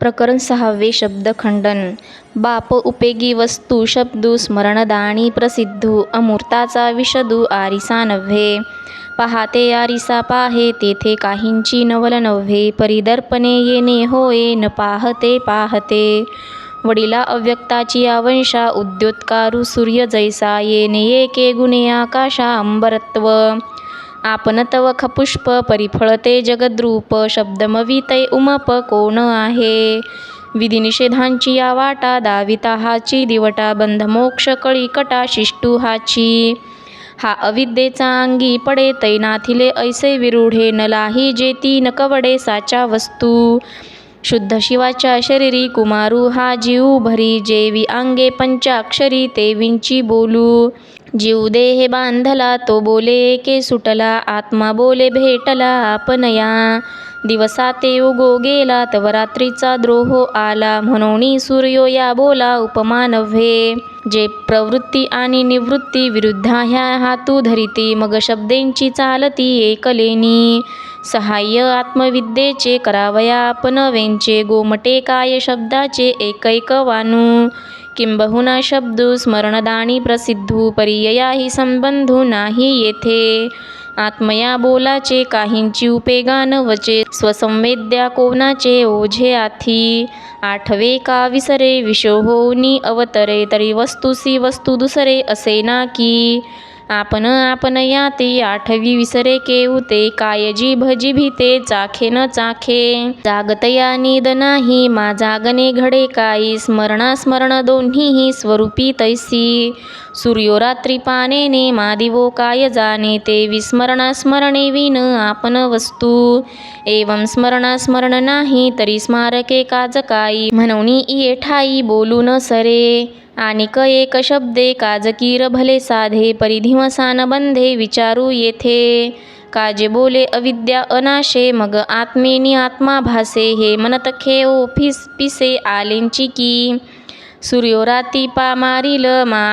प्रकरण सहावे शब्दखंडन बाप उपेगी वस्तू शब्दू स्मरणदाणी प्रसिद्धू अमूर्ताचा विशदू आरिसा नव्हे. पाहाते आरिसा पाहे तेथे काहींची नवल नव्हे. परिदर्पणे येणे होय न पाहते पाहते. वडिला अव्यक्ताची आवंशा उद्योत्कारू सूर्य जैसा येणे एके गुणे आकाशा अंबरत्व. आपण तव खपुष्प परिफळते जगद्रूप शब्दमवितै उमप कोण आहे? विधिनिषेधांची या वाटा दाविता हाची दिवटा बंधमोक्ष कळीकटा शिष्टू हाची. हा अविद्येचा अंगी पडे तैनाथिले ऐसे विरूढे नलाही जेती नकवडे साचा वस्तू. शुद्ध शिवाच्या शरीरी कुमारू हा जीव भरी जेवी अंगे पंचाक्षरी ते विंची बोलू. जीव देह बांधला तो बोले के सुटला आत्मा बोले भेटला आपणया दिवसा ते उगो गेला तव रात्रीचा द्रोह आला म्हणून सूर्यो या बोला उपमानव्हे जे प्रवृत्ती आणि निवृत्ती विरुद्ध ह्या हातू धरिती मग शब्देंची चालती एकलेनी. सहाय्य आत्मविद्येचे करावया आपण वेंचे गोमटे काय शब्दाचे एकैक वानू किंबहुना शब्दू स्मरणदानी प्रसिद्धू पर्ययाही संबंधू नाही येथे. आत्मया बोलाचे काहींची उपेगान वचे स्वसंवेद्या कोणाचे ओझे आथी. आठवे का विसरे विषो होऊनी अवतरे तरी वस्तुसी वस्तू दुसरे असे ना की. आपण आपण याती आठवी विसरे केवते काय भजी भीते चाखे न चाखे. जागतया निद नाही मा जागने घडे काही. स्मरणा स्मरण दोन्हीही स्वरूपी तैसी. सूर्योरात्री पानेने मा दिवो काय जाणे. ते विस्मरणा स्मरणे विन आपण वस्तू. एवं स्मरणा स्मरण नाही तरी स्मारके काज काही. म्हणून इये ठाई बोलू न सरे. आनिक एक शब्दे काजकीर भले साधे परिधिवसान बंधे विचारू येथे। काजे बोले अविद्या अनाशे मग आत्मेनी आत्मा भासे हे मनतखे फिस पिसे आलेंची की। सूर्यो राती पा मारील मा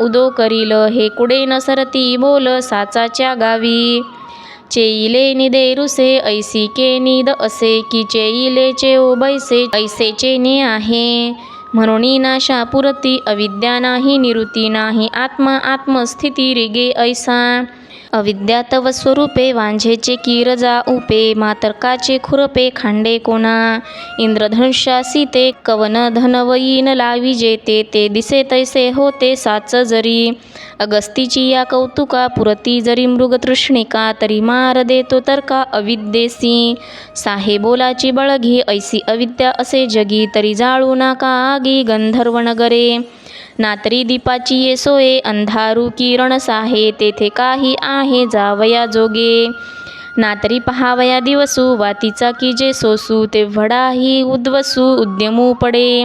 उदो करील हे कुडे नसरती बोल साचाच्या गावी। चेईले निदे रुसे ऐसी के निद असे की चेईले चेओ बैसे ऐसेचे ने आहे। म्हणून नाशा पुरती अविद्या नाही निरुती नाही आत्मा आत्मस्थिती रिगे ऐसा. अविद्या तव स्वरूपे वांझेचे कीरजा उपे मातर्काचे खुरपे खांडे कोणा. इंद्रधनुष्यासी ते कवन धनवयीन लावी जेते ते दिसे तैसे होते साच जरी. अगस्तीची या कौतुका पुरती जरी मृगतृष्णिका तरी मार देतो तर्का अविद्येसी. साहे बोलाची बळगी ऐसी अविद्या असे जगी तरी जाळू नाका आगी गंधर्वनगरे नात्री दीपाची ये सोये अंधारू किरण साहे तेथे काही आहे जावया जोगे. नातरी पहावया दिवसू वातीचा की जे सोसू ते वडाही उद्वसू उद्यमू पडे.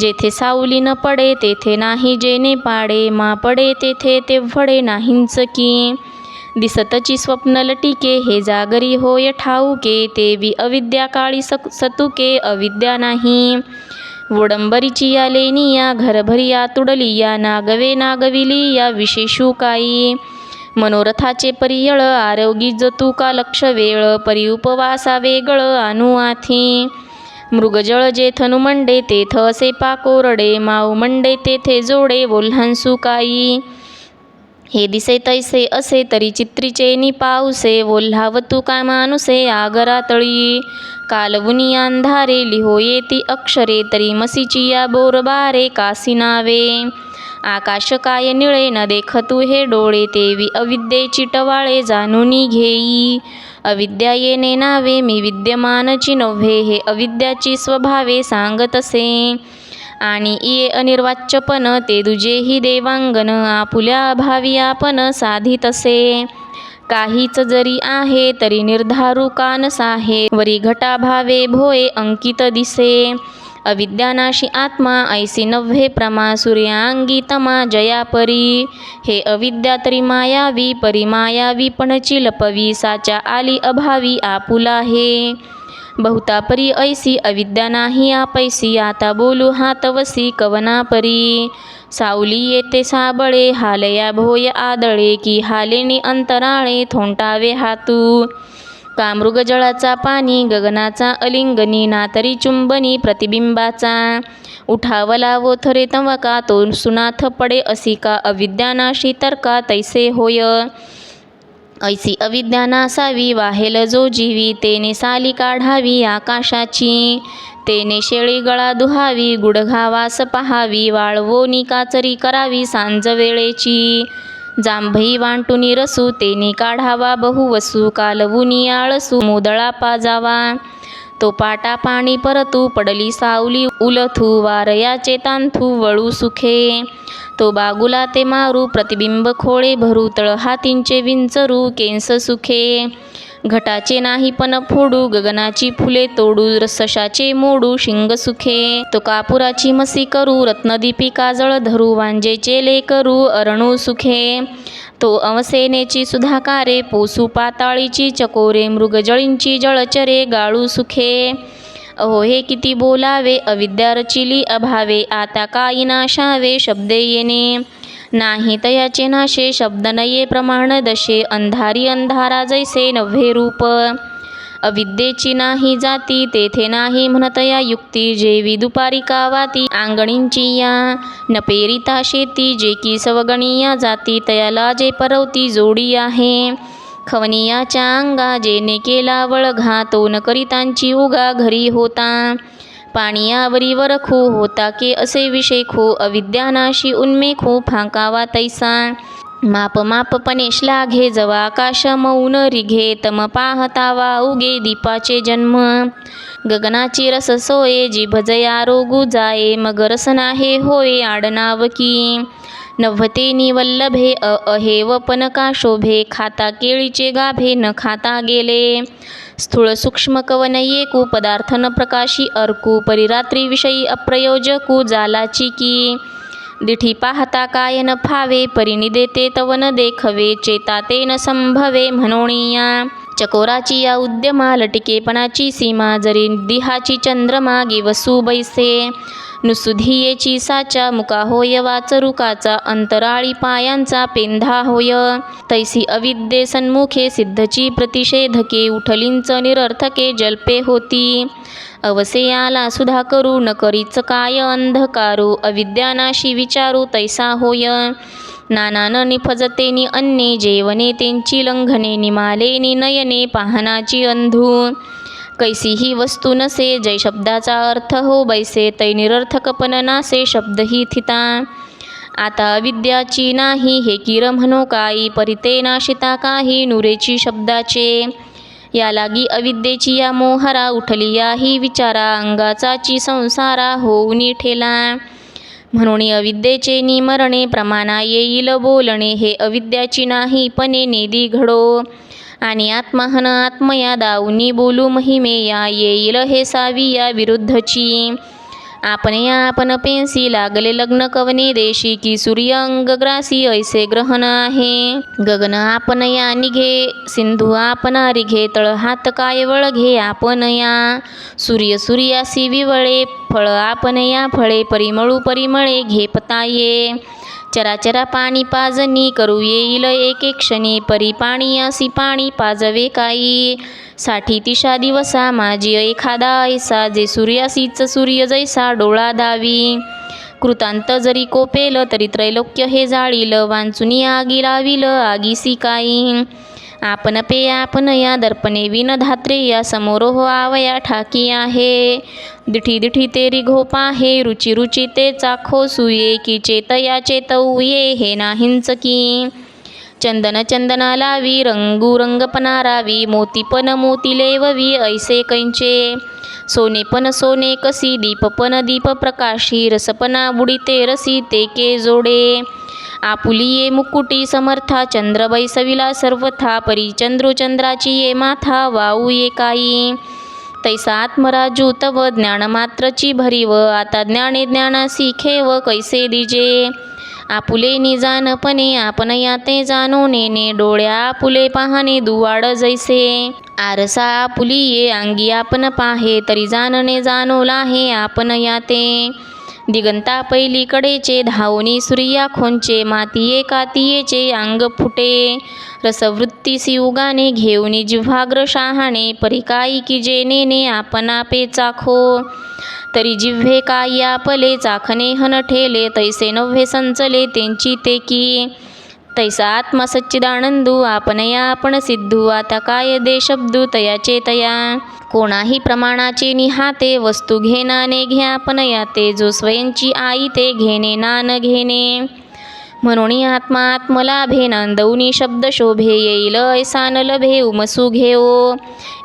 जेथे सावली न पडे तेथे नाही जेने पाडे. मा पडे तेथे तेवढे नाहींच की. दिसतची स्वप्न लटिके हे जागरी होय ठाऊके तेवी अविद्या काळी सक सतुके अविद्या नाही. वडंबरीची या लेणी या घरभरी या तुडली या नागवे नागविली या विशेषू काही मनोरथाचे परियळ आरोगी जतू का लक्ष वेळ परिउपवासा वेगळ आणू आथी. मृगजळ जेथनु मंडे तेथ असे पाकोरडे माऊ मंडे तेथे जोडे वोल्हांसू काही हे दिसे तैसे असे तरी चित्रीचे नि पाऊसे वोल्हावतू काय मानुसे आगरा तळी. कालवुनी अंधारे लिहो येती अक्षरे तरी मसीची या बोरबारे कासी नावे आकाश काय निळे न देखतू हे डोळे तेवी अविद्येची टवाळे जाणूनी घेई। अविद्या येणे नावे मी विद्यमानची नव्हे हे अविद्याची स्वभावे सांगतसे आणि इये अनिर्वाच्यपण ते दुजेही देवांगन आपुल्या भावी आपण साधितसे काहीच जरी आहे तरी निर्धारू कान साहे वरी घटाभावे भोये अंकित दिसे. अविद्यानाशी आत्मा ऐसी नव्हे प्रमा सूर्यांगी तमा जया परी. हे अविद्या तरी मायावी परी मायावी पणची लपवी साच्या आली अभावी आपुला हे बहुता परी ऐसी अविद्या नाही आपैसी आता बोलू हातवसी कवनापरी सावली येते साबळे हालया भोय आदळे की हालेनी अंतराळे थोंटावे हातू. कामृग जळाचा पाणी गगनाचा अलिंगनी नातरी चुंबनी प्रतिबिंबाचा. उठावला वो थरे तवका तो सुनाथ पडे असी का अविद्यानाशी तर्का तैसे होय. ऐसी अविद्या नासावी वाहेल जो जीवी तेने साली काढावी आकाशाची. तेने शेळी गळा दुहावी गुडघावास पहावी वाळवोनी काचरी करावी सांज वेळेची. जांभई वांटुनी रसू तेने काढावा बहुवसू कालवुनी आळसू मुदळा पाजावा. तो पाटा पाणी परतू पडली सावली उलथू वारयाचे तांथू वळू सुखे. तो बागुला ते मारू प्रतिबिंब खोळे भरू तळ हातींचे विंचरू केंस सुखे. घटाचे नाही पण फोडू गगनाची फुले तोडू रसशाचे मोडू शिंग सुखे. तो कापुराची मसी करू रत्नदीपिका जळ धरू वांजेचे ले करू अरणू सुखे. तो अवसेनेची सुधाकारे पोसू पाताळीची चकोरे मृगजळींची जळचरे गाळू सुखे. अहो हे किती बोलावे अविद्या रचिली अभावे आता काही नाशावे शब्दे येणे. नाही तयाचे नाशे शब्द नये प्रमाण दशे अंधारी अंधारा जैसे नव्हे रूप. अविद्येची नाही जाती तेथे नाही म्हणतया युक्ती. जेवी दुपारी कावाती आंगणींची या. न पेरिता शेती जे की सवगणीया जाती तयाला जे परवती जोडी आहे. खवनियाच्या अंगा जेने केला वळघा तो न करितांची उगा घरी होता. पाणियावरी खू होता के असे विषय खो अविद्यानाशी उन्मे खो फांकावा तैसा. माप मापपणे श्लाघे जवा आकाश मौन रिघे तम पाहतावा उगे दीपाचे जन्म. गगनाची रस सोये जी भजया रोगू जाये मग रस नाहे होय आडनाव की. नव्हते निवल्लभे अ अहे व पनका शोभे खाता केळीचे गाभे न खाता गेले. स्थूळ सूक्ष्म कवनये कु पदार्थ न प्रकाशी अर्कू परिरात्री विषयी अप्रयोजकू जालाची की. दिठी पाहता काय न फावे परिनिदेते तवन देखवे चेता ते न संभवे म्हणोणीया चकोराची या उद्यमा लटिकेपणाची सीमा जरी दिहाची चंद्रमा गिवसू बैसे. नुसुधियेची साचा मुका होय वाचरुकाचा अंतराळी पायांचा पेंधा होय. तैसी अविद्ये सन्मुखे सिद्धची प्रतिषेधके उठलींच निरर्थके जल्पे होती. अवसेयाला सुधा करू न करीच काय अंधकारू अविद्यानाशी विचारू तैसा होय. नानान निफजतेनी अन्ने जेवने त्यांची लंघने निमालेनी नयने पाहनाची अंधू. कैसीही वस्तू नसे जय शब्दाचा अर्थ हो बैसे तै निरर्थकपण नासे शब्दही थिता। आता अविद्याची नाही हे किर म्हणो काही परिते नाशिता काही नुरेची शब्दाचे। या लागी अविद्येची या मोहरा उठली याही विचारा अंगाचाची संसारा होऊनी ठेला। म्हणून अविद्येचे निमरणे प्रमाणा येईल बोलणे हे अविद्याची नाही पणे नेदी घडो। आणि आत्महन आत्मया दाऊनी बोलू महिमे या येईल हे सावी या विरुद्धची. आपण या आपण पेन्सी लागले लग्न कवने देशी की सूर्य अंगग्रासी ऐसे ग्रहण आहे. गगन आपण या निघे सिंधू आपण रिघे तळ हात काय वळघे आपण या. सूर्य सूर्यासी विवळे फळ आपण या फळे परिमळू परिमळे घे पताये चराचरा पाणी पाजनी करू येईल एक एक क्षणी परी पाणी असी पाणी पाजवे काही. साठी तिशा दिवसा माझी एखादा ऐसा जे सूर्यासीच सूर्य जैसा डोळा दावी. कृतांत जरी कोपेल तरी त्रैलोक्य हे जाळील वांचुनी आगी लाविल आगीसी काही. आपण पे आपण या दर्पणे विन धात्रे या समोर हो आवया ठाकी आहे. दिठी दिठी तेरी घोपा हे रुची रुची ते चाखो सुये की चेतया चेतऊ ये हे नाहींच की. चंदन चंदना लावी रंगू रंगपणा रावी मोतीपन मोती लेववी ऐसे कैंचे. सोने पण सोने कसी दीपपन दीप प्रकाशी रसपना बुडीते रसी ते के जोडे. आपुली ये मुकुटी समर्था चंद्र बैसविला सर्वथा परी चंद्रू चंद्राची ये माथा वाऊ ये काही. तैसा आत्मराजू तव ज्ञानमात्रची भरीव आता ज्ञाने ज्ञानासी खेव कैसे दिजे. आपुले निजानपणे आपण याते जाणो नेने डोळ्या आपुले पाहणे दुवाड जैसे. आरसा आपुली ये अंगी आपण पाहे तरी जाणणे जाणोला हे आपण याते. दिगंता पैलीकडेचे धावनी सूर्या खोंचे मातीये कातीयेचे अंग फुटे. रसवृत्तीसी उगाने घेऊनी जिव्हाग्र शहाणे परिकाई की जेनेने आपणापे चाखो. तरी जिव्हे काय आपले चाखणे हन ठेले तैसे नव्हे संचले त्यांची ते की. तैसा आत्मा सच्चिदानंदू आपणया आपण सिद्धू आता काय दे शब्दू तयाचे तया कोणाही प्रमाणाचे निहाते वस्तू घेणाने घ्या पण याते जो स्वयंची आई ते घेणे ना न घेणे. म्हणून आत्मा आत्मलाभे नांदवनी शब्द शोभे येईल ऐसा न लभे उमसू घेओ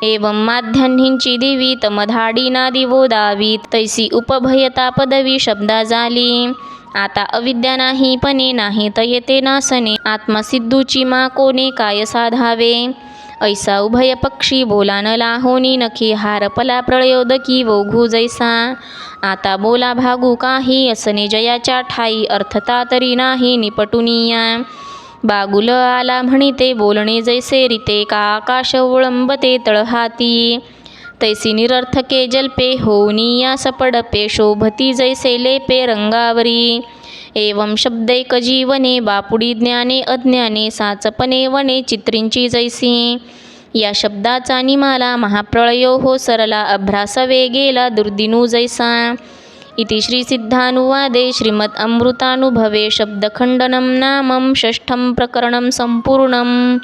एवं माध्यान्हींची दिवी तमधाडी ना दिवो दावी तैसी उपभयता पदवी शब्दा झाली आता अविद्या नाही पणे नाही तयते नासने आत्मसिद्धूची मा कोणे काय साधावे? ऐसा उभय पक्षी बोला न लाहोनी नखी हारपला प्रळयोदकी वोघू जैसा. आता बोला भागू काही असने जयाच्या ठाई अर्थता तरी नाही निपटुनिया. बागुल आला म्हणिते बोलणे जैसे रीते का आकाश ओळंबते तळहाती. तैसी निरर्थके जल्पे होऊनिया सपडपे शोभती जैसे लेपे रंगावरी। एवं शब्दैक जीवने बापुडी ज्ञाने अज्ञाने साचपणे वने चित्रिंची जैसी। या शब्दाचा निमाला महाप्रळयो हो सरला अभ्रास वेगेला दुर्दिनू जैसा। इति श्रीसिद्धानुवादे श्रीमद् अमृतानुभवे शब्दखण्डनं नामं षष्ठं प्रकरणं सम्पूर्णम्